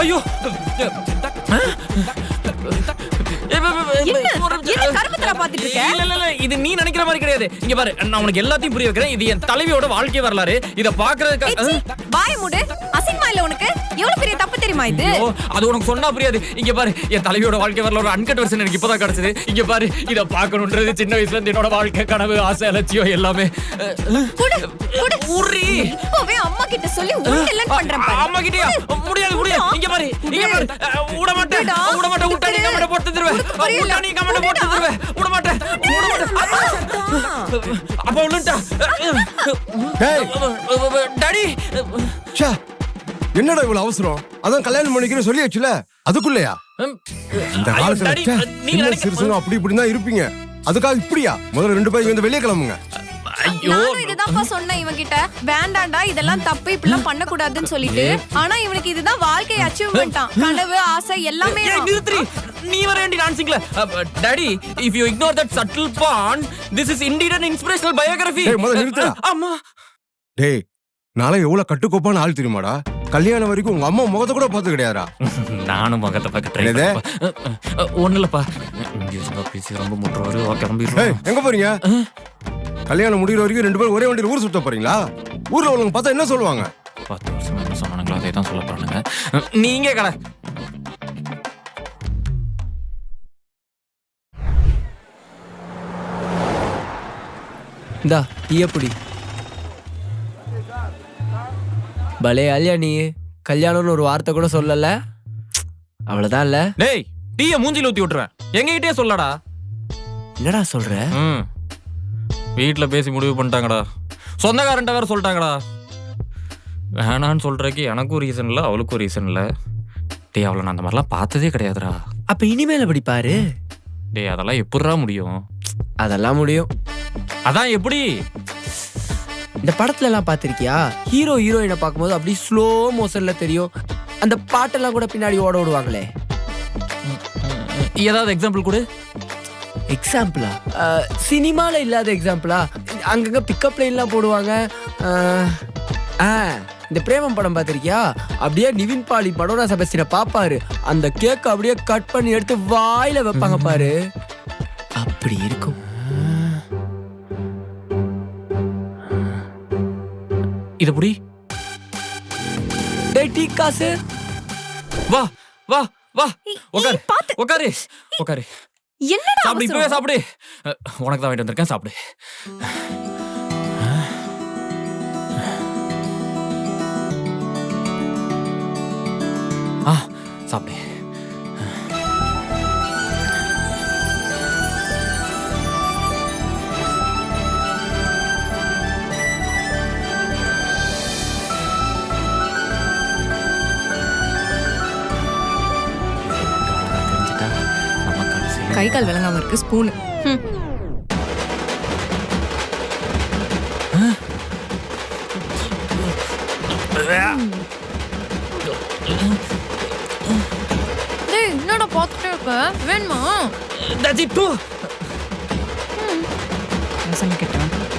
ஐயோ இது நீ நினைக்கிற மாதிரி கிடையாது. இங்க பாரு நான் உனக்கு எல்லாத்தையும் புரிய வைக்கிறேன். இது என் தலைவியோட வாழ்க்கை வரலாறு. இத பாக்குறதுக்கு ஏச்சி, வாய மூடு. அசிங்கமா இல்ல உனக்கு? எவ்வளவு பெரிய தப்பு தெரியுமா இது? அது உனக்கு சொன்னா புரியாது. இங்க பாரு என் தலைவியோட வாழ்க்கை வரல ஒரு அன்கட் வருஷன் எனக்கு இப்பதான் கிடைச்சது. இங்க பாரு இத பாக்கணும்ன்றது சின்ன வயசுல இருந்து என்னோட வாழ்க்கை கனவு ஆசை அலட்சியம் எல்லாமே. அம்மா சொல்லி உண்டெல்லாம் பண்றேன் பாரு. அம்மா கிட்டயா முடியாது. முடியாது இங்க பாரு இங்க பாரு. விட மாட்டேன். விட மாட்டேன். விட்டா நீ கமெண்ட் போட்டு தருவேன். விட்டா நீ கமெண்ட் போட்டு தருவேன் விட மாட்டேன். விட மாட்டேன். அப்ப. விழுண்டா டேய். டாடி. ச்சே. என்னடா இவ்வளவு அவசரம்? அதான் கல்யாணம் பண்ணிக்கிறேன் சொல்லியாச்சுல? அதுக்குள்ளயா? இந்த காலத்துல நினைக்க- சிறுசுங்க அப்படி இப்படி தான் இருப்பீங்க. அதுக்காக இப்படியா? முதல்ல ரெண்டு பேரும் வந்து வெளியே கிளம்புங்க. நானும் இதுதான்ப்பா சொன்னேன் இவன் கிட்ட வேண்டாண்டா இதெல்லாம் தப்பு இப்படிலாம் பண்ண கூடாதுன்னு சொல்லிட்டு ஆனா இவனுக்கு இதுதான் வாழ்க்கை அச்சீவ்மெண்டா கனவு ஆசை எல்லாமே நீ வர வேண்டிய டான்சிங்ல daddy if you ignore that subtle pan this is indeed an inspirational biography. அம்மா. டேய் நாளை எவ்வளவு கட்டுக்கோப்பான ஆள் தெரியுமாடா? கல்யாணம் வரைக்கும் உங்க அம்மா முகத்தை கூட பார்த்து கிடையாதா நானும் ட்ரை என்னது? ஒண்ணு இல்லப்பா ரொம்ப கிளம்பிடுறோம். எங்க போறீங்க? கல்யாணம் முடிகிற வரைக்கும் ரெண்டு பேரும் ஒரே வண்டியில் ஊர் சுத்த போறீங்களா? ஊர்ல உள்ளவங்க பார்த்தா என்ன சொல்லுவாங்க? பத்து வருஷம் என்ன சொன்னாங்களோ அதே தான் சொல்ல போறானுங்க. நீங்க கடை. இந்தா டீயப்படி பலே அலியா நீ? கல்யாணம்னு ஒரு வார்த்தை கூட சொல்லல. அவ்வளவுதான் இல்ல. டேய் டீய மூஞ்சில ஊத்தி விட்டுறேன். எங்ககிட்டயே சொல்லடா. என்னடா சொல்ற? ம் வீட்ல பேசி முடிவு பண்ணிட்டாங்கடா. சொந்தக்காரன்ட்ட வேற சொல்லிட்டாங்கடா. வேணான்னு சொல்றதுக்கு எனக்கும் ரீசன் இல்லை அவளுக்கும் ரீசன் இல்லை. டேய் அவளை நான் அந்த மாதிரிலாம் பார்த்ததே கிடையாதுடா. அப்ப இனிமேல் எப்படி பாரு? டேய் அதெல்லாம் எப்படிடா முடியும்? அதெல்லாம் முடியும். அதான் எப்படி? இந்த படத்துல எல்லாம் பாத்திருக்கியா ஹீரோ ஹீரோயினை பார்க்கும்போது அப்படி ஸ்லோ மோஷன்ல தெரியும். அந்த பாட்டெல்லாம் கூட பின்னாடி ஓட விடுவாங்களே ஏதாவது எக்ஸாம்பிள் கொடு. எக்ஸாம்பிளா சினிமால இல்லாத எக்ஸாம்பிளா அங்கங்க பிக்கப் லைன்லாம் போடுவாங்க. ஆ இந்த பிரேமம் படம் பார்த்திருக்கியா? அப்படியே நிவின் பாலி படோனா செபஸ்டினை பாப்பாரு. அந்த கேக் அப்படியே கட் பண்ணி எடுத்து வாயில வைப்பாங்க பாரு. அப்படி இருக்கும். இத புடி. டேய் டீ காசு. வா வா வா. உட்காரு. உட்காரு உட்காரு என்னடா சாப்பிடு இப்பவே? சாப்பிடு. உனக்கு தான் வாங்கிட்டு வந்திருக்கேன் சாப்பிடு. ஆ சாப்பிடு. கை கால் விளங்காம இருக்கு ஸ்பூனு டேய் என்னடா பார்த்துட்டே இருக்க வேணுமா? it too. ரசம் கிட்ட